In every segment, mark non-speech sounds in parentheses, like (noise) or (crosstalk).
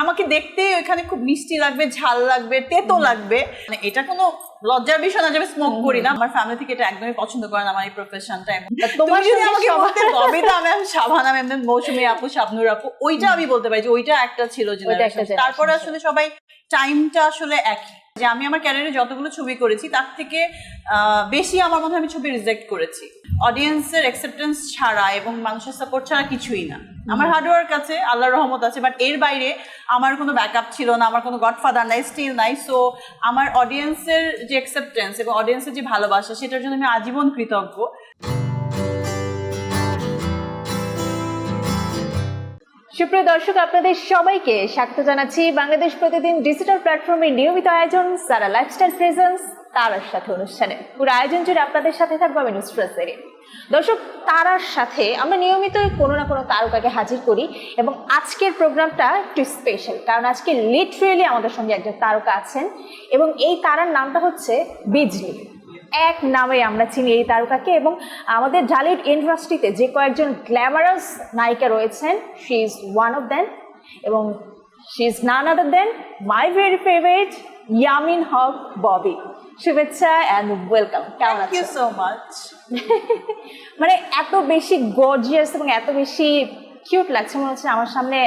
আমাকে দেখতে ওইখানে খুব মিষ্টি লাগবে ঝাল লাগবে তেতো লাগবে। মানে এটা কোনো লজ্জার বিষয় না যে আমি স্মোক করি না। আমার ফ্যামিলি থেকে এটা একদমই পছন্দ করে না আমার এই প্রফেশনটা এমন তোমার যদি আমাকে বলতে ববিতা ম্যাম শাবানা ম্যাম মৌসুমি আপু শাবনুর আপু ওইটা আমি বলতে পারি যে ওইটা একটা ছিল তারপরে আসলে সবাই টাইমটা আসলে একই। যে আমি আমার ক্যারিয়ারে যতগুলো ছবি করেছি, তার থেকে বেশি আমার মনে হয় আমি ছবি রিজেক্ট করেছি। অডিয়েন্সের অ্যাকসেপ্টেন্স ছাড়া এবং মানুষের সাপোর্ট ছাড়া কিছুই না। আমার হার্ডওয়ার্ক আছে আল্লাহ রহমত আছে বাট এর বাইরে আমার কোনো ব্যাকআপ ছিল না, আমার কোনো গডফাদার নাই স্টিল নাই। সো আমার অডিয়েন্সের যে অ্যাকসেপ্টেন্স এবং অডিয়েন্সের যে ভালোবাসা, সেটার জন্য আমি আজীবন কৃতজ্ঞ। সুপ্রিয় দর্শক, আপনাদের সবাইকে স্বাগত জানাচ্ছি। বাংলাদেশ প্রতিদিন ডিজিটাল প্ল্যাটফর্মের নিয়মিত আয়োজন, সারা লাইফস্টাইল প্রেজেন্স তারার সাথে অনুষ্ঠানে। পুরো আয়োজন জুড়ে আপনাদের সাথে থাকব আমি নুসরাত দর্শক, তারার সাথে আমরা নিয়মিত কোনো না কোনো তারকাকে হাজির করি এবং আজকের প্রোগ্রামটা একটু স্পেশাল কারণ আজকে লিটারেলি আমাদের সঙ্গে একজন তারকা আছেন এবং এই তারার নামটা হচ্ছে বিজলি। এক নামে আমরা চিনি এই তারকাকে এবং আমাদের ঢালিউড ইন্ডাস্ট্রিতে যে কয়েকজন গ্ল্যামারাস নায়িকা রয়েছেন she is one of them এবং she is none other than my very favourite Yamin Haque Bobby শুভেচ্ছা অ্যান্ড ওয়েলকাম কেমন আছো? সো মাচ (laughs) মানে এত বেশি গর্জিয়াস এবং এত বেশি কিউট লাগছে মনে হচ্ছে আমার সামনে।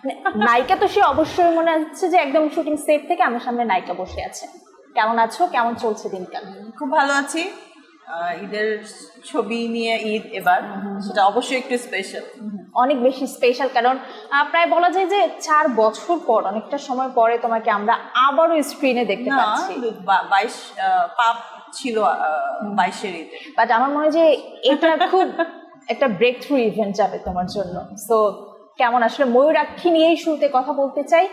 মানে নায়িকা তো সে অবশ্যই মনে হচ্ছে যে একদম শুটিং সেট থেকে আমার সামনে নায়িকা বসে আছে। কেমন আছো? কেমন চলছে দিনকাল? খুব ভালো আছি। ঈদের ছবি নিয়ে ঈদ এবার সেটা অবশ্যই একটু স্পেশাল অনেক বেশি স্পেশাল কারণ প্রায় বলা যায় যে চার বছর পর অনেকটা সময় পরে তোমাকে আমরা আবারও স্ক্রিনে দেখতে পাচ্ছি। বাইশ পাপ ছিল বাইশের ঈদে। বাট আমার মনে হয় যে এটা (laughs) খুব একটা ব্রেক থ্রু ইভেন্ট যাবে তোমার জন্য। সো কেমন? আসলে ময়ূরাক্ষী নিয়েই শুরুতে কথা বলতে চাই।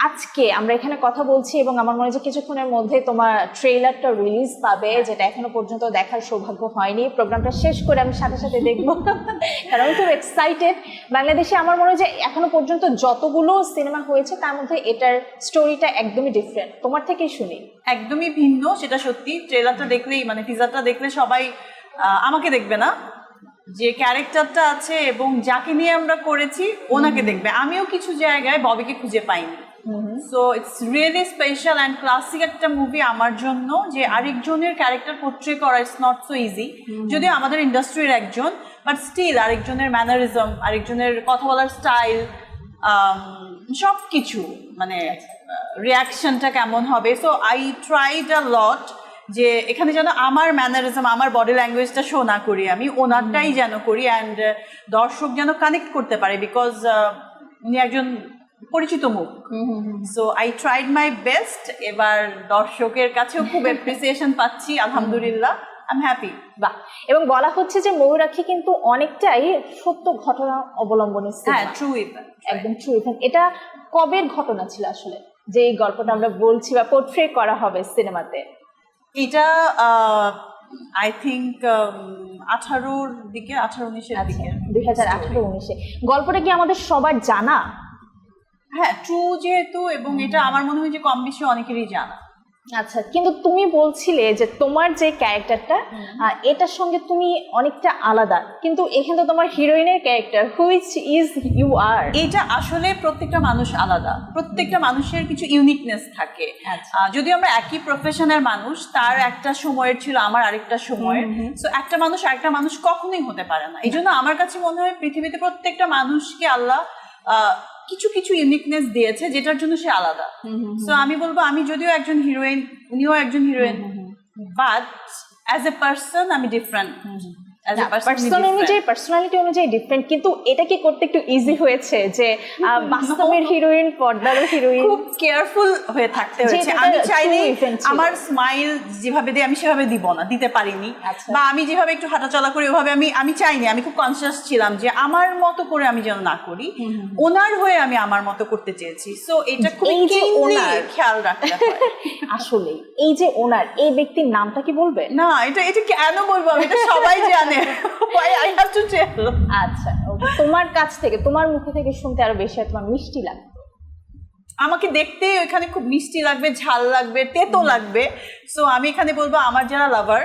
আজকে আমরা এখানে কথা বলছি এবং আমার মনে হয় কিছুক্ষণের মধ্যে তোমার ট্রেলারটা রিলিজ পাবে যেটা এখনও পর্যন্ত দেখার সৌভাগ্য হয়নি। প্রোগ্রামটা শেষ করে আমি সাথে সাথে দেখব। (laughs) কারণ আমি খুব এক্সাইটেড বাংলাদেশে আমার মনে হয় যে এখনও পর্যন্ত যতগুলো সিনেমা হয়েছে তার মধ্যে এটার স্টোরিটা একদমই ডিফারেন্ট তোমার থেকেই শুনি। একদমই ভিন্ন সেটা সত্যি। ট্রেলারটা দেখলেই মানে টিজারটা দেখলে সবাই আমাকে দেখবে না। যে ক্যারেক্টারটা আছে এবং যাকে নিয়ে আমরা করেছি ওনাকে দেখবে। আমিও কিছু জায়গায় ববিকে খুঁজে পাইনি। So it's really special and classic একটা মুভি আমার জন্য যে আরেকজনের ক্যারেক্টার পোট্রে করা ইটস নট সো ইজি যদিও আমাদের ইন্ডাস্ট্রির একজন বাট স্টিল আরেকজনের ম্যানারিজম আরেকজনের কথা বলার স্টাইল সব কিছু মানে রিয়াকশনটা কেমন হবে? So I tried a lot যে এখানে যেন আমার ম্যানারিজম আমার বডি ল্যাঙ্গুয়েজটা শো না করি আমি ওনারটাই যেন করি অ্যান্ড দর্শক যেন কানেক্ট করতে পারে বিকজ উনি একজন পরিচিত মুখ। So I tried my best এবার দর্শকের কাছেও খুব (laughs) অ্যাপ্রিসিয়েশন পাচ্ছি আলহামদুলিল্লাহ। আই এম হ্যাপি বাহ। এবং বলা হচ্ছে যে ময়ূরাক্ষী কিন্তু অনেকটাই সত্য ঘটনা অবলম্বনে হ্যাঁ ট্রু ইভেন্ট একদম ট্রু ইভেন্ট এটা কবের ঘটনা ছিল আসলে? যে এই গল্পটা আমরা বলছি বা পোর্ট্রে করা হবে সিনেমাতে। এটা আই থিঙ্ক আঠারোর দিকে আঠারো উনিশের দিকে। দুই হাজার আঠারো উনিশে। গল্পটা কি আমাদের সবার জানা? হ্যাঁ ট্রু যেহেতু এবং এটা আমার মনে হয় যে কম বেশি অনেকেরই জানা। আচ্ছা কিন্তু তুমি বলছিলে যে তোমার যে ক্যারেক্টারটা এটার সঙ্গে তুমি অনেকটা আলাদা। কিন্তু এখানে তো তোমার হিরোইনের character which is you are এটা আসলে প্রত্যেকটা মানুষ আলাদা। প্রত্যেকটা মানুষের কিছু ইউনিকনেস থাকে। আচ্ছা। যদিও আমরা একই প্রফেশনের মানুষ তার একটা সময়ের ছিল আমার আরেকটা সময়ের। সো একটা মানুষ আরেকটা মানুষ কখনোই হতে পারে না। এই জন্য আমার কাছে মনে হয় পৃথিবীতে প্রত্যেকটা মানুষকে আল্লাহ আহ, কিছু কিছু ইউনিকনেস দিয়েছে যেটার জন্য সে আলাদা। সো আমি বলব আমি যদিও একজন হিরোইন উনিও একজন heroine but as a person আমি ডিফারেন্ট পার্সন অনুযায়ী পার্সোনালিটি অনুযায়ী ডিফারেন্ট কিন্তু এটা কি করতে একটু ইজি হয়েছে যে (laughs) বাস্তবের হিরোইন পর্দারও হিরোইন খুব কেয়ারফুল হয়ে থাকতে হয়েছে। আমি। আমার স্মাইল যেভাবে দিই আমি সেভাবে দিব না দিতে পারিনি। আচ্ছা। বা আমি যেভাবে একটু হাঁটাচলা করি ওভাবে আমি আমি চাইনি আমি খুব কনসিয়াস ছিলাম যে আমার মতো করে আমি যেন না করি। ওনার হয়ে আমি আমার মতো করতে চেয়েছি। সো এটা খুব ওনার। খেয়াল রাখতে হয়। (laughs) আসলে এই যে ওনার এই ব্যক্তির নামটা কি বলবে না এটা এটা কেন বলব আমি? এটা সবাই জানে। আই হ্যাভ টু টেল আচ্ছা. তোমার কাছ থেকে তোমার মুখে থেকে শুনতে আরও বেশি তোমার মিষ্টি লাগবে আমাকে দেখতে ওইখানে খুব মিষ্টি লাগবে ঝাল লাগবে তেতো লাগবে। সো আমি এখানে বলব আমার যারা লাভার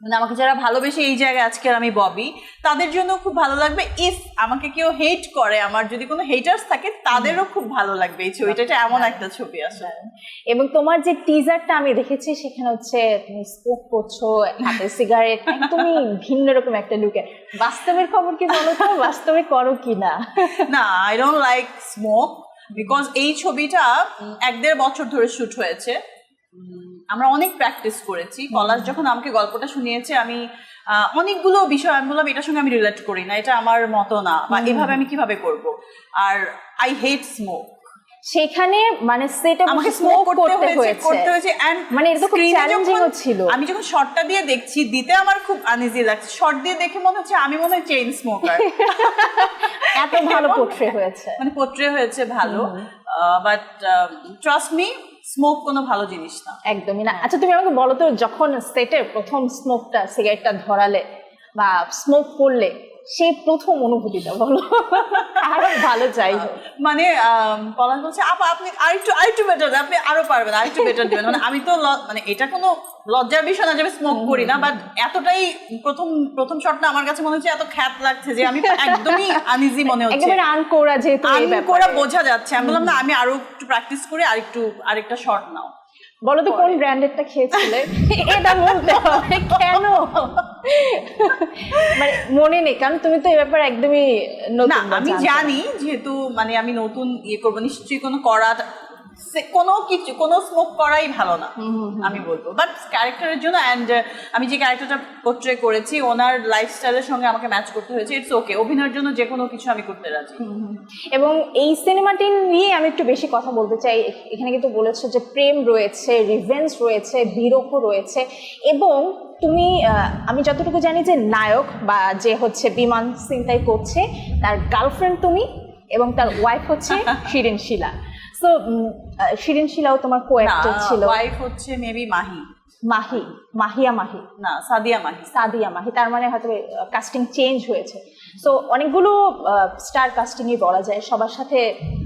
মানে আমাকে যারা ভালোবেসে এই জায়গায় আজকে আমি ববি তাদের জন্য খুব ভালো লাগবে। ইফ আমাকে কেউ হেট করে আমার যদি কোনো হেটার্স থাকে তাদেরও খুব ভালো লাগবে এই ছবিটা। এটা এমন একটা ছবি আসলে। এবং তোমার যে টিজারটা আমি দেখেছি সেখানে হচ্ছে তুমি স্পোক করছ হাতে সিগারেট একদমই ভিন্ন রকম একটা লুকে বাস্তবের খবর কি বলো তো? বাস্তবে করো কি না? (laughs) না I don't like smoke because এই ছবিটা এক দেড় বছর ধরে শুট হয়েছে। আমরা অনেক প্র্যাকটিস করেছি। পলাশ যখন আমাকে গল্পটা শুনিয়েছে আমি অনেকগুলো বিষয় আমি বললাম এটার সঙ্গে আমি রিলেট করি না এটা আমার মতো না বা এভাবে আমি কীভাবে করব? আর আই হেট স্মোক সেখানে মানে সেটা আমাকে স্মোক করতে হয়েছে করতে হয়েছে and মানে এটা খুব ও ছিল। আমি যখন শর্টটা দিয়ে দেখছি দিতে আমার খুব আনইজি লাগছে। শর্ট দিয়ে দেখে মনে হচ্ছে আমি মনে হয় চেইন স্মোকার এত ভালো পোট্রে হয়েছে। মানে পোট্রে হয়েছে ভালো। বাট ট্রাস্ট মি স্মোক কোনো ভালো জিনিস না। একদমই না। আচ্ছা তুমি আমাকে বলো তো যখন সেটে প্রথম স্মোকটা সিগারেটটা ধরালে বা স্মোক করলে সেই প্রথম অনুভূতিটা বলো আরও ভালো হোক। মানে পলাশ বলছে আপা আপনি আরেকটু আরেকটু বেটার আপনি আরও পারবেন আরেকটু বেটার দিবেন। মানে আমি তো মানে এটা কোনো লজ্জার বিষয় না যে আমি স্মোক করি না বাট এতটাই প্রথম প্রথম শটটা আমার কাছে মনে হচ্ছে এত খ্যাত লাগছে যে আমি একদমই আনইজি মনে হচ্ছে। একেবারে আনকোরা যেহেতু এই আমি ব্যাপারে। করা বোঝা যাচ্ছে। আমি বললাম না আমি আরও একটু প্র্যাকটিস করে আরেকটু আরেকটা শট নাও। বলো তো কোন ব্র্যান্ডেরটা খেয়েছিলে? (laughs) এটা বলতে হবে কেন? মানে মনে নেই কারণ তুমি তো এই ব্যাপারে একদমই না আমি জানি যেহেতু মানে আমি নতুন ইয়ে করব নিশ্চয়ই কোনো করা সে- কোনো কিছু কোনো স্মোক করাই ভালো না আমি বলব। বাট ক্যারেক্টারের জন্য অ্যান্ড আমি যে ক্যারেক্টারটা পোট্রে করেছি ওনার লাইফস্টাইলের সঙ্গে আমাকে ম্যাচ করতে হয়েছে ইটস ওকে অভিনয়ের জন্য যে কোনো কিছু আমি করতে রাজি। এবং এই সিনেমাটি নিয়ে আমি একটু বেশি কথা বলতে চাই। এখানে কিন্তু বলেছ যে প্রেম রয়েছে রিভেঞ্জ রয়েছে বিরহ রয়েছে। এবং তুমি আমি যতটুকু জানি যে নায়ক বা যে হচ্ছে বিমান চিন্তাই করছে তার গার্লফ্রেন্ড তুমি এবং তার ওয়াইফ হচ্ছে (laughs) শিরিন শিলা। সো শিরিন শিলাও তোমার কো অ্যাক্টর ছিল। ওয়াইফ হচ্ছে মেবি মাহি। মাহি মাহিয়া মাহি। না সাদিয়া মাহি। সাদিয়া মাহি তার মানে হয়তো কাস্টিং চেঞ্জ হয়েছে। সো অনেকগুলো স্টার কাস্টিংই বলা যায়। সবার সাথে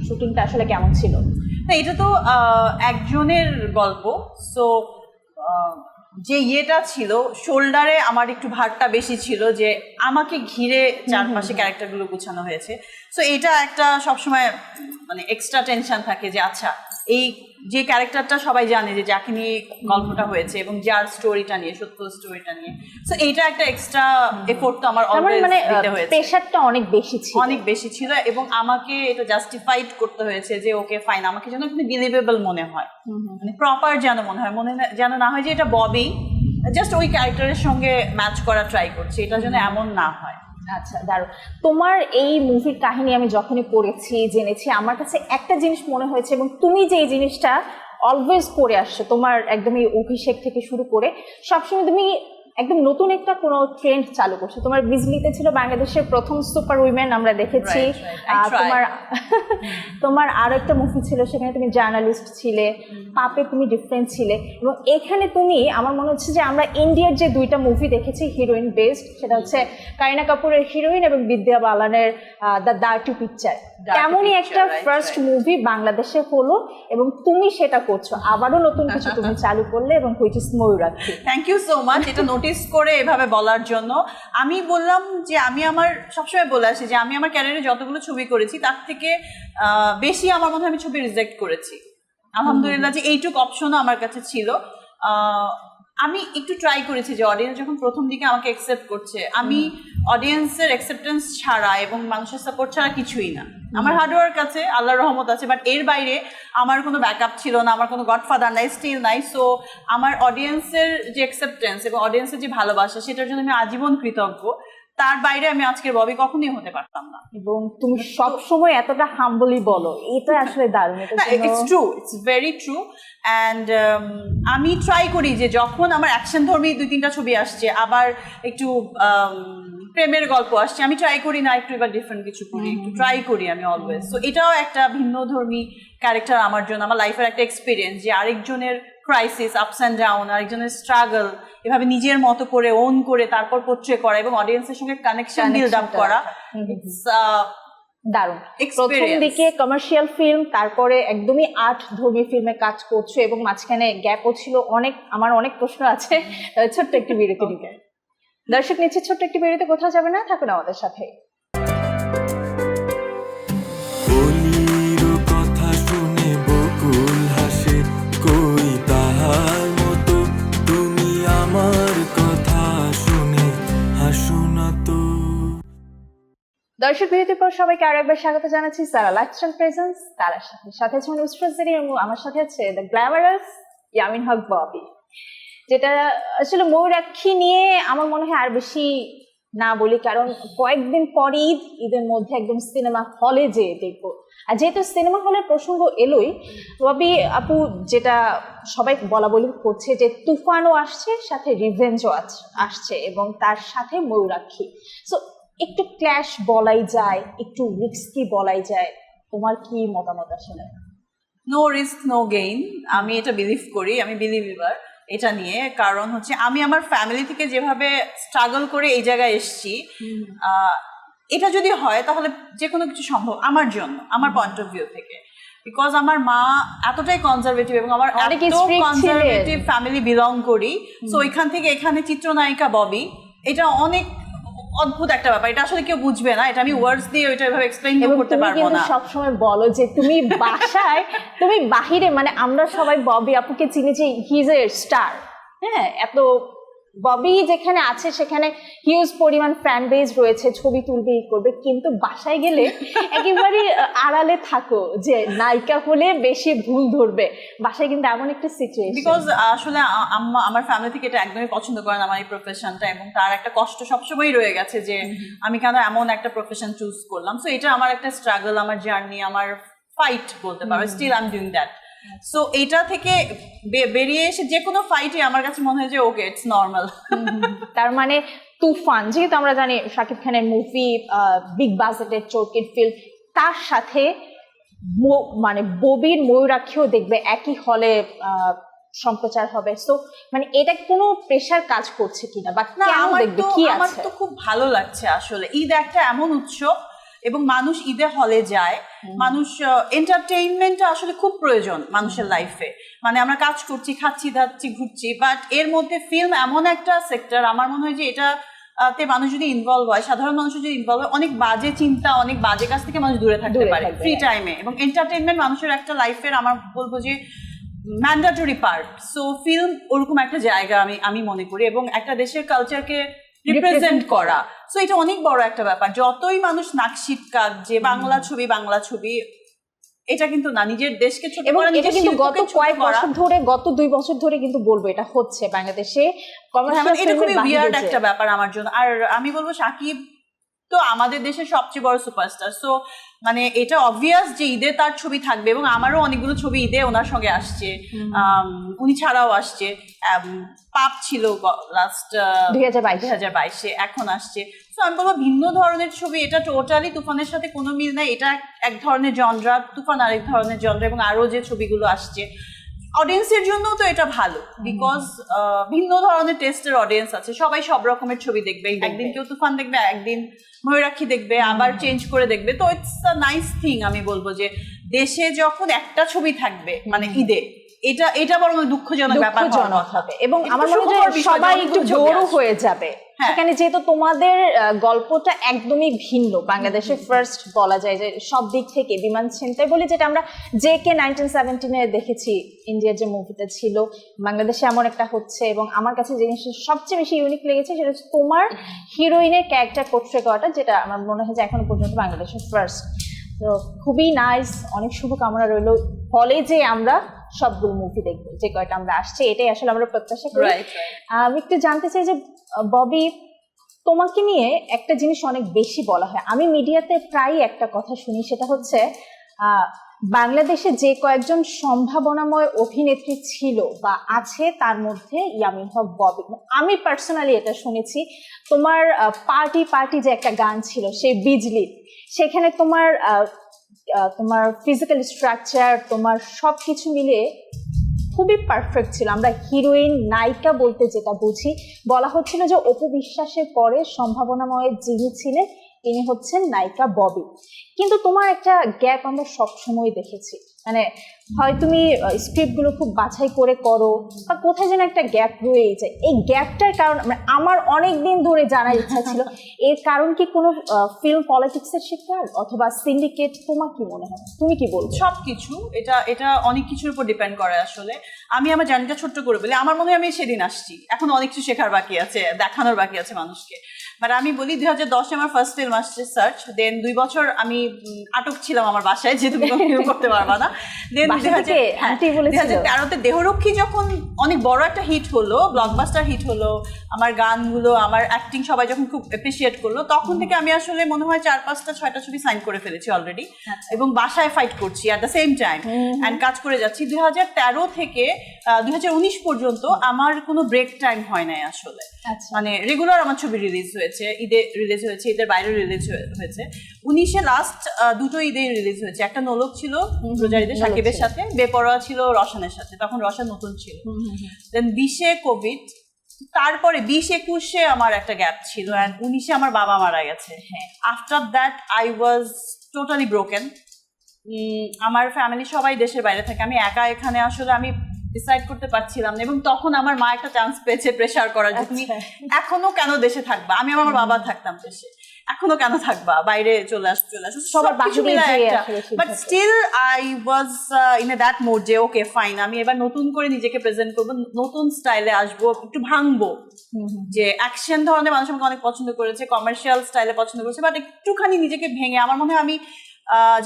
শুটিংটা আসলে কেমন ছিল? না এটা তো একজনের গল্প। সো যে ইয়েটা ছিল শোল্ডারে আমার একটু ভারটা বেশি ছিল যে আমাকে ঘিরে চারপাশে ক্যারেক্টারগুলো গুছানো হয়েছে। সো এটা একটা সবসময় মানে এক্সট্রা টেনশন থাকে যে আচ্ছা এই যে ক্যারেক্টারটা সবাই জানে যে যাকে নিয়ে গল্পটা হয়েছে এবং যার স্টোরিটা নিয়ে সত্য স্টোরিটা নিয়ে। সো এইটা একটা এক্সট্রা এফোর্ট তো আমার তার মানে অলওয়েজ মানে দিতে হয়েছে। প্রেশারটা অনেক বেশি ছিল। অনেক বেশি ছিল এবং আমাকে এটা জাস্টিফাইড করতে হয়েছে যে ওকে ফাইন আমাকে যেন কিন্তু বিলিভেবল মনে হয়। মানে প্রপার যেন মনে হয় মনে যেন না হয় যে এটা ববি জাস্ট ওই ক্যারেক্টারের সঙ্গে ম্যাচ করা ট্রাই করছে এটা যেন এমন না হয়। আচ্ছা দারুণ। তোমার এই মুভির কাহিনী আমি যখনই পড়েছি, জেনেছি, আমার কাছে একটা জিনিস মনে হয়েছে এবং তুমি যে এই জিনিসটা অলওয়েজ করে আসছো, তোমার একদমই অভিষেক থেকে শুরু করে, সবসময় তুমি একদম নতুন একটা কোনো ট্রেন্ড চালু করছ। তোমার বিজলিতে ছিল বাংলাদেশের প্রথম সুপার উইমেন আমরা দেখেছি. তোমার (laughs) (laughs) তোমার আরও একটা মুভি ছিল সেখানে তুমি জার্নালিস্ট ছিলে পাপে তুমি ডিফারেন্ট ছিলে এবং এখানে তুমি আমার মনে হচ্ছে যে আমরা ইন্ডিয়ার যে দুইটা মুভি দেখেছি হিরোইন বেসড সেটা হচ্ছে কারিনা কাপুরের হিরোইন এবং বিদ্যা বালানের দ্য ডার্টি পিকচার তেমনই একটা ফার্স্ট মুভি বাংলাদেশে হলো এবং তুমি সেটা করছ। আবারও নতুন কিছু (laughs) তুমি চালু করলে এবং which is Mayurakshi thank you so much এটা নোটিস করে এভাবে বলার জন্য। আমি বললাম যে আমি আমার সবসময় বলে আসি যে আমি আমার ক্যারিয়ারে যতগুলো ছবি করেছি তার থেকে বেশি আমার মনে হয় আমি ছবি রিজেক্ট করেছি। আলহামদুলিল্লাহ যে এইটুক অপশনও আমার কাছে ছিল। আমি একটু ট্রাই করেছি যে অডিয়েন্স যখন প্রথম দিকে আমাকে অ্যাকসেপ্ট করছে আমি অডিয়েন্সের অ্যাকসেপ্টেন্স ছাড়া এবং মানুষের সাপোর্ট ছাড়া কিছুই না। আমার হার্ডওয়ার্ক আছে আল্লাহর রহমত আছে বাট এর বাইরে আমার কোনো ব্যাকআপ ছিল না আমার কোনো গডফাদার নাই স্টিল নাই সো আমার অডিয়েন্সের যে অ্যাকসেপ্টেন্স এবং অডিয়েন্সের যে ভালোবাসা সেটার জন্য আমি আজীবন কৃতজ্ঞ। তার বাইরে আমি আজকের ববি কখনোই হতে পারতাম না। এবং তুমি সব সময় এতটা হাম্বলি বলো এটা আসলে দারুণ এটা it's true it's very true and আমি ট্রাই করি যে যখন আমার অ্যাকশন ধর্মী দুই তিনটা ছবি আসছে আবার একটু um, প্রেমের গল্প আসছে আমি ট্রাই করি না একটু এবার ডিফারেন্ট কিছু করি একটু ট্রাই করি আমি অলওয়েজ সো এটাও একটা ভিন্ন ধর্মী ক্যারেক্টার আমার জন্য আমার লাইফের একটা এক্সপিরিয়েন্স যে আরেকজনের ক্রাইসিস আপস অ্যান্ড ডাউন আরেকজনের স্ট্রাগল এভাবে নিজের মতো করে ওন করে তারপর পোট্রে করা এবং অডিয়েন্সের সঙ্গে কানেকশন বিল্ড আপ করা। ইটস দারুণ। প্রথম দিকে কমার্শিয়াল ফিল্ম তারপরে একদমই আর্ট ধর্মী ফিল্মে কাজ করছ এবং মাঝখানে গ্যাপও ছিল অনেক আমার অনেক প্রশ্ন আছে। ছোট্ট একটু বিরতি দিকে। দর্শক নিচ্ছে ছোট্ট একটি বিরতি কোথাও যাবে না? থাকুন আমাদের সাথে। দর্শক বিরতির পর সবাইকে আরও একবার স্বাগত জানাচ্ছি সারা লাইফস্টাইল প্রেজেন্স তার সাথে সাথে আছে উস্ট্রাজেরি এবং আমার সাথে আছে দ্য গ্ল্যামারাস ইয়ামিন হক ববি যেটা আসলে ময়ূরাক্ষী নিয়ে আমার মনে হয় আর বেশি না বলি, কারণ কয়েকদিন পর ঈদ ঈদের মধ্যে একদম সিনেমা হলে যে দেখব। আর যেহেতু সিনেমা হলের প্রসঙ্গ এলোই ববি আপু যেটা সবাই বলা বলি করছে যে তুফানও আসছে, সাথে রিভেঞ্জও আসছে এবং তার সাথে ময়ূরাক্ষী সো একটু ক্ল্যাশ বলাই যায় একটু রিস্কি বলাই যায়। তোমার কি মতামত আসলে? নো রিস্ক নো গেইন আমি এটা বিলিভ করি আমি বিলিভিভার এটা নিয়ে। কারণ হচ্ছে আমি আমার ফ্যামিলি থেকে যেভাবে স্ট্রাগল করে এই জায়গায় এসেছি এটা যদি হয় তাহলে যে কোনো কিছু সম্ভব আমার জন্য আমার পয়েন্ট অফ ভিউ থেকে। বিকজ আমার মা এতটাই কনজারভেটিভ এবং আমার এত কনজারভেটিভ ফ্যামিলি বিলং করি। সো এখান থেকে এখানে চিত্রনায়িকা ববি এটা অনেক অদ্ভুত একটা ব্যাপার। এটা আসলে কেউ বুঝবে না। এটা আমি ওয়ার্ডস দিয়ে ওইটা এভাবে এক্সপ্লেইন করতে পারব না। সব সময় বলো যে তুমি বাসায় তুমি বাহিরে মানে আমরা সবাই ববি আপুকে চিনি যে হি ইজ এ স্টার হ্যাঁ এত ববি যেখানে আছে সেখানে হিউজ পরিমাণ ফ্যান বেজ রয়েছে ছবি তুলবে ই করবে। কিন্তু বাসায় গেলে (laughs) একেবারে আড়ালে থাকো যে নায়িকা হলে বেশি ভুল ধরবে। বাসায় কিন্তু এমন একটা সিচুয়েশন বিকজ আসলে আম্মা আমার ফ্যামিলি থেকে এটা একদমই পছন্দ করে না আমার এই প্রফেশনটা এবং তার একটা কষ্ট সবসময় রয়ে গেছে যে আমি কেন এমন একটা প্রফেশন চুজ করলাম। সো এটা আমার একটা স্ট্রাগল আমার জার্নি আমার ফাইট বলতে পারো। Still I am doing that so এটা থেকে বেরিয়ে এসে যে কোনো ফাইটই আমার কাছে মনে হয় যে ওকে ইটস নর্মাল (laughs) তার মানে তুফান যেহেতু আমরা জানি শাকিব খানের মুভি বিগ বাজেটের চোরকিট ফিল্ম তার সাথে মানে ববির ময়ূরাক্ষীও দেখবে একই হলে সম্প্রচার হবে। সো মানে এটা কোনো প্রেশার কাজ করছে কিনা? বা কেন দেখবে? কি আমার তো খুব ভালো লাগছে আসলে। ঈদ একটা এমন উৎসব এবং মানুষ ঈদে হলে যায়। মানুষ এন্টারটেইনমেন্টটা আসলে খুব প্রয়োজন মানুষের লাইফে মানে আমরা কাজ করছি খাচ্ছি দাচ্ছি ঘুরছি বাট এর মধ্যে ফিল্ম এমন একটা সেক্টর আমার মনে হয় যে এটা তে মানুষ যদি ইনভলভ হয় সাধারণ মানুষ যদি ইনভলভ হয় অনেক বাজে চিন্তা অনেক বাজে কাজ থেকে মানুষ দূরে থাকতে পারে ফ্রি। টাইমে এবং এন্টারটেইনমেন্ট মানুষের একটা লাইফের আমার বলব যে ম্যান্ডাটরি পার্ট সো ফিল্ম ওরকম একটা জায়গা আমি আমি মনে করি। এবং একটা দেশের কালচারকে রিপ্রেজেন্ট করা। সো এটা অনেক বড় একটা ব্যাপার। যতই মানুষ নাকশিট কাজ যে বাংলা ছবি বাংলা ছবি এটা কিন্তু না নিজের দেশকে ছোট করা এটা কিন্তু গত কয়েক বছর ধরে গত দুই বছর ধরে কিন্তু বলব এটা হচ্ছে বাংলাদেশে হ্যাঁ, মানে এটা খুবই একটা ব্যাপার আমার জন্য। আর আমি বলব সাকিব তো আমাদের দেশের সবচেয়ে বড় সুপারস্টার সো মানে এটা অবভিয়াস যে ঈদে তার ছবি থাকবে এবং আমারও অনেকগুলো ছবি ঈদে ওনার সঙ্গে আসছে। উনি ছাড়াও আসছে। পাপ ছিল লাস্ট দুই হাজার বাইশ। হাজার বাইশে এখন আসছে। তো আমি বলব ভিন্ন ধরনের ছবি এটা টোটালি তুফানের সাথে কোনো মিল নাই। এটা এক- ধরনের জনরা তুফান আরেক ধরনের জনরা এবং আরও যে ছবিগুলো আসছে। অডিয়েন্সের জন্য তো এটা ভালো বিকজ ভিন্ন ধরনের টেস্টের অডিয়েন্স আছে। সবাই সব রকমের ছবি দেখবে একদিন কেউ তুফান দেখবে একদিন ময়ূরাক্ষী দেখবে আবার চেঞ্জ করে দেখবে। তো ইটস আ নাইস থিং আমি বলব যে দেশে যখন একটা ছবি থাকবে মানে ঈদে এটা এটা বরং দুঃখজনক ব্যাপার হবে এবং আমার মনে হয় সবাই একটু আসবে। হয়ে যাবে। হ্যাঁ। সেখানে যেহেতু তোমাদের গল্পটা একদমই ভিন্ন বাংলাদেশে ফার্স্ট বলা যায় যে সব দিক থেকে বিমান ছিনতাই বলে যেটা আমরা জে কে নাইনটিন সেভেন্টিনে দেখেছি ইন্ডিয়ার যে মুভিটা ছিল বাংলাদেশে এমন একটা হচ্ছে এবং আমার কাছে জিনিসটা সবচেয়ে বেশি ইউনিক লেগেছে সেটা হচ্ছে তোমার হিরোইনের ক্যারেক্টার পোর্ট্রে করাটা যেটা আমার মনে হয় যে এখনও পর্যন্ত বাংলাদেশের ফার্স্ট তো খুবই নাইস অনেক শুভকামনা রইল। হলে যে আমরা সবগুলো মুভি দেখব যে কয়টা আমরা আসছে এটাই আসলে আমরা প্রত্যাশা করি. আমি একটু জানতে চাই যে ববি তোমাকে নিয়ে একটা জিনিস অনেক বেশি বলা হয়। আমি মিডিয়াতে প্রায় একটা কথা শুনি সেটা হচ্ছে বাংলাদেশে যে কয়েকজন সম্ভাবনাময় অভিনেত্রী ছিল বা আছে তার মধ্যে ইয়ামিন হক ববি। আমি পার্সোনালি এটা শুনেছি। তোমার পার্টি পার্টি যে একটা গান ছিল সেই বিজলি সেখানে তোমার তোমার ফিজিক্যাল স্ট্রাকচার তোমার সব কিছু মিলে খুবই পারফেক্ট ছিল। আমরা হিরোইন নায়িকা বলতে যেটা বুঝি, বলা হচ্ছিল যে অপু বিশ্বাসের পরে সম্ভাবনাময় যিনি ছিলেন তিনি হচ্ছেন নায়িকা ববি। কিন্তু তোমার একটা গ্যাপ আমরা সবসময় দেখেছি। মানে হয় তুমি স্ক্রিপ্টগুলো খুব বাছাই করে করো বা কোথায় যেন একটা গ্যাপ রয়েই যায়। এই গ্যাপটার কারণ মানে আমার অনেক দিন ধরে জানার ইচ্ছা ছিল (laughs) এর কারণ কি কোনো ফিল্ম পলিটিক্সের শিকার অথবা সিন্ডিকেট তোমার কি মনে হয়? তুমি কি বলছো সব কিছু এটা এটা অনেক কিছুর উপর ডিপেন্ড করে আসলে। আমি আমার জার্নিটা ছোট্ট করে বলি আমার মনে হয় আমি সেদিন আসছি। এখন অনেক কিছু শেখার বাকি আছে দেখানোর বাকি আছে মানুষকে। বাট আমি বলি দুই হাজার দশে আমার ফার্স্ট ফিল্ম আসছে সার্চ দেন দুই বছর আমি আটক ছিলাম আমার বাসায় যে তুমি ফিল্ম করতে পারবা না। দেন বাসা থেকে aunty বলেছিল? তেরোতে দেহরক্ষী যখন অনেক বড় একটা হিট হলো ব্লকবাস্টার হিট হলো আমার গানগুলো আমার অ্যাক্টিং সবাই যখন খুব অ্যাপ্রিসিয়েট করল তখন থেকে আমি আসলে মনে হয় চার পাঁচটা ছয়টা ছবি সাইন করে ফেলেছি অলরেডি এবং বাসায় ফাইট করছি at the same time and কাজ করে যাচ্ছি। দুই হাজার তেরো থেকে দুই হাজার উনিশ পর্যন্ত আমার কোনো ব্রেক টাইম হয় নাই আসলে। আচ্ছা। মানে রেগুলার আমার ছবি রিলিজ হয়েছে ঈদে রিলিজ হয়েছে ঈদের বাইরে রিলিজ হয়েছে। উনিশে লাস্ট দুটো ঈদে রিলিজ হয়েছে। একটা নলক ছিল রোজারিদের সাকিবের সাথে বেপরোয়া ছিল রসানের সাথে তখন রসান নতুন ছিল। দেন বিশে কোভিড তারপরে বিশ একুশে আমার একটা গ্যাপ ছিল অ্যান্ড উনিশে আমার বাবা মারা গেছে। হ্যাঁ। After that I was totally broken আমার ফ্যামিলি সবাই দেশের বাইরে থাকে আমি একা এখানে আসলে আমি ডিসাইড করতে পারছিলাম না। এবং তখন আমার মা একটা চান্স পেয়েছে প্রেশার করার যে তুমি আচ্ছা। এখনও কেন দেশে থাকবা? আমি আমার বাবা থাকতাম দেশে। এখনও কেন থাকবা? বাইরে চলে আস চলে আসো। সবার একটা but still I was in a that mode যে ওকে ফাইন আমি এবার নতুন করে নিজেকে প্রেজেন্ট করব নতুন স্টাইলে আসব একটু ভাঙবো। যে অ্যাকশন ধরনের মানুষ আমাকে অনেক পছন্দ করেছে কমার্শিয়াল স্টাইলে পছন্দ করেছে বাট একটুখানি নিজেকে ভেঙে আমার মনে হয় আমি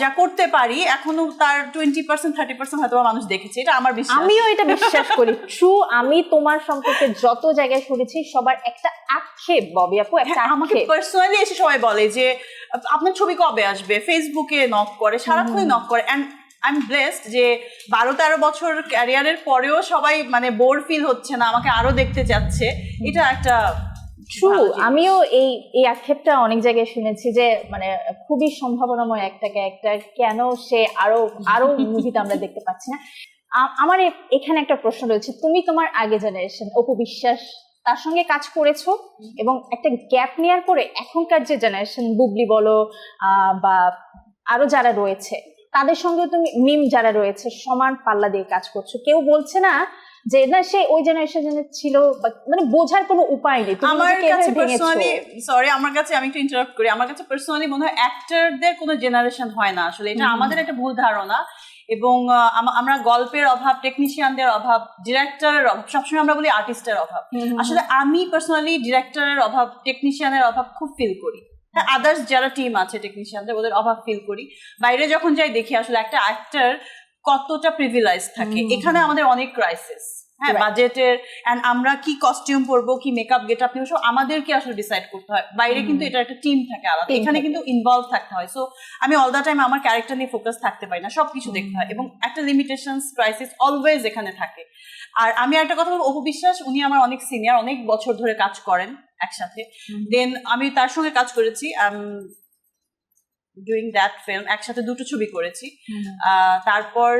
যা করতে পারি এখনও তার টোয়েন্টি পার্সেন্ট থার্টি পার্সেন্ট হয়তো মানুষ দেখেছে। এটা আমার বিশ্বাস। আমিও এটা বিশ্বাস করি। ট্রু আমি তোমার সম্পর্কে যত জায়গায় শুনেছি সবার একটা আক্ষেপ ববি আপু একটা হ্যাঁ, আমাকে পার্সোনালি এসে সবাই বলে যে আপনার ছবি কবে আসবে? ফেসবুকে নক করে সারাক্ষণই নক করে। অ্যান্ড আই এম ব্লেসড যে বারো তেরো বছর ক্যারিয়ারের পরেও সবাই মানে বোর ফিল হচ্ছে না আমাকে আরও দেখতে চাচ্ছে। এটা একটা ট্রু আমিও এই এই আক্ষেপটা অনেক জায়গায় শুনেছি যে মানে খুবই সম্ভাবনাময় একটা ক্যারেক্টার কেন সে আরও আরও মুভিতে আমরা (laughs) দেখতে পাচ্ছি না। আমার এখানে একটা প্রশ্ন রয়েছে তুমি তোমার আগে জেনারেশন অপু বিশ্বাস তার সঙ্গে কাজ করেছ? এবং একটা গ্যাপ নেওয়ার পরে এখনকার যে জেনারেশন বুবলি বলো আহ, বা আরও যারা রয়েছে তাদের সঙ্গে তুমি মিম যারা রয়েছে সমান পাল্লা দিয়ে কাজ করছ। কেউ বলছে না যে না সে ওই জেনারেশন ছিল মানে বোঝার কোনো উপায় নেই। আমার কাছে পার্সোনালি সরি আমার কাছে আমি একটু ইন্টারাপ্ট করি। আমার কাছে পার্সোনালি মনে হয় অ্যাক্টরদের কোনো জেনারেশন হয় না আসলে। এটা আমাদের একটা ভুল ধারণা। এবং আমরা গল্পের অভাব টেকনিশিয়ানদের অভাব ডিরেক্টরের অভাব সবসময় আমরা বলি আর্টিস্টের অভাব। আসলে আমি পার্সোনালি ডিরেক্টরের অভাব টেকনিশিয়ানের অভাব খুব ফিল করি। হ্যাঁ আদার্স যারা টিম আছে টেকনিশিয়ানদের ওদের অভাব ফিল করি। বাইরে যখন যাই দেখি আসলে একটা অ্যাক্টর কতটা প্রিভিলাইজ থাকে। এখানে আমাদের অনেক ক্রাইসিস হ্যাঁ বাজেটের অ্যান্ড আমরা কি কস্টিউম পরবো কি মেকআপ গেট আপ আমাদেরকে আসলে ডিসাইড করতে হয়। বাইরে কিন্তু এটা একটা টিম থাকে আলাদা। এখানে কিন্তু ইনভলভ থাকতে হয়। সো আমি অল দ্য টাইম আমার ক্যারেক্টার নিয়ে ফোকাস থাকতে পারি না সবকিছু দেখতে হয়। এবং একটা লিমিটেশনস ক্রাইসিস অলওয়েজ এখানে থাকে। আর আমি একটা কথা বলব অপু বিশ্বাস উনি আমার অনেক সিনিয়র অনেক বছর ধরে কাজ করেন একসাথে। দেন আমি তার সঙ্গে কাজ করেছি ডুইং দ্যাট ফিল্ম একসাথে দুটো ছবি করেছি। তারপর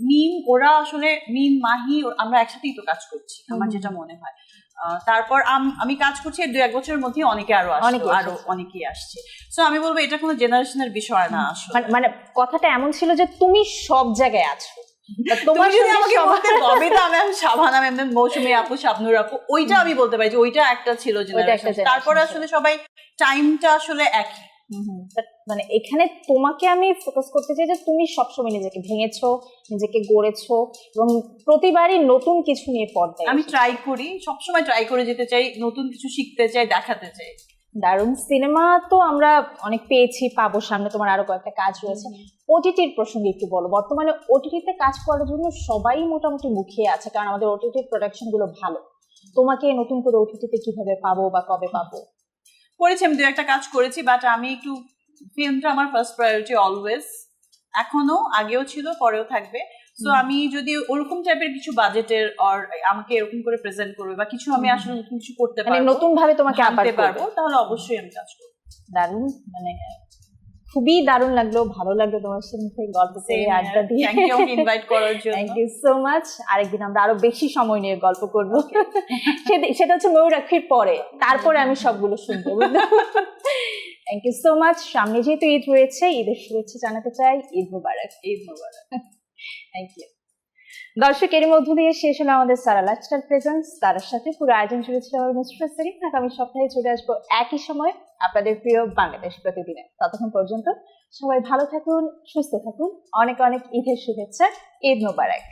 মিম ওরা আসলে মিম মাহি আমরা একসাথেই তো কাজ করছি আমার যেটা মনে হয়। তারপর আমি কাজ করছি দু এক বছরের মধ্যে অনেকে আরও আসছে আরও। অনেকেই আসছে। সো আমি বলব এটা কোনো জেনারেশনের বিষয় না আসলে। মানে- মানে কথাটা এমন ছিল যে তুমি সব জায়গায় আছো। তোমার যদি আমাকে বলতে ববিতা ম্যাম শাবানা ম্যাম মৌসুমী আপু শাবনুর আপু ওইটা আমি বলতে পারি যে ওইটা একটা ছিল জেনারেশন তারপরে। আসলে সবাই টাইমটা আসলে একই। মানে এখানে তোমাকে আমি ফোকাস করতে চাই যে তুমি সবসময় নিজেকে ভেঙেছো নিজেকে গড়েছো এবং প্রতিবারই নতুন কিছু নিয়ে পর্দায় আমি ট্রাই করি সবসময় ট্রাই করে যেতে চাই নতুন কিছু শিখতে চাই দেখাতে চাই। দারুণ সিনেমা তো আমরা অনেক পেয়েছি পাবো সামনে তোমার আরও কয়েকটা কাজ রয়েছে। ওটিটির প্রসঙ্গে একটু বলো। বর্তমানে ওটিটিতে কাজ করার জন্য সবাই মোটামুটি মুখিয়ে আছে কারণ আমাদের ওটিটির প্রোডাকশনগুলো ভালো। তোমাকে নতুন করে ওটিটিতে কীভাবে পাবো বা কবে পাবো? করেছি আমি দু একটা কাজ করেছি বাট আমি একটু ফিল্মটা আমার ফার্স্ট প্রায়োরিটি অলওয়েজ এখনও আগেও ছিল পরেও থাকবে। তো আমি যদি ওরকম টাইপের কিছু বাজেটের অর আমাকে এরকম করে প্রেজেন্ট করবে বা কিছু আমি আসলে নতুন কিছু করতে পারি পারব নতুন ভাবে তোমাকে আনতে পারব পারব তাহলে অবশ্যই আমি কাজ করব। দারুণ মানে খুবই দারুণ লাগল ভালো লাগল তোমার সাথে গল্প করে আড্ডা দিয়ে। থ্যাংক ইউ ইনভাইট করার জন্য। থ্যাংক ইউ সো মাচ আরেকদিন আমরা আরও বেশি সময় নিয়ে গল্প করব। সেটা হচ্ছে ময়ূরাক্ষীর পরে। তারপরে আমি সবগুলো শুনব? থ্যাংক ইউ সো মাচ সামনে যেহেতু ঈদ রয়েছে ঈদের শুভেচ্ছা জানাতে চাই। ঈদ মুবারক। ঈদ মুবারক। থ্যাংক ইউ দর্শক এর মধ্য দিয়ে শেষ হলো আমাদের সারা লাস্টার প্রেজেন্স তার সাথে পুরো আয়োজন জুড়ে ছিল আমার মিস্টার সেরিং আগামী সপ্তাহে চলে আসব একই সময় আপনাদের প্রিয় বাংলাদেশ প্রতিদিনে। ততক্ষণ পর্যন্ত সবাই ভালো থাকুন, সুস্থ থাকুন। অনেক অনেক ঈদের শুভেচ্ছা। ঈদ মোবারক।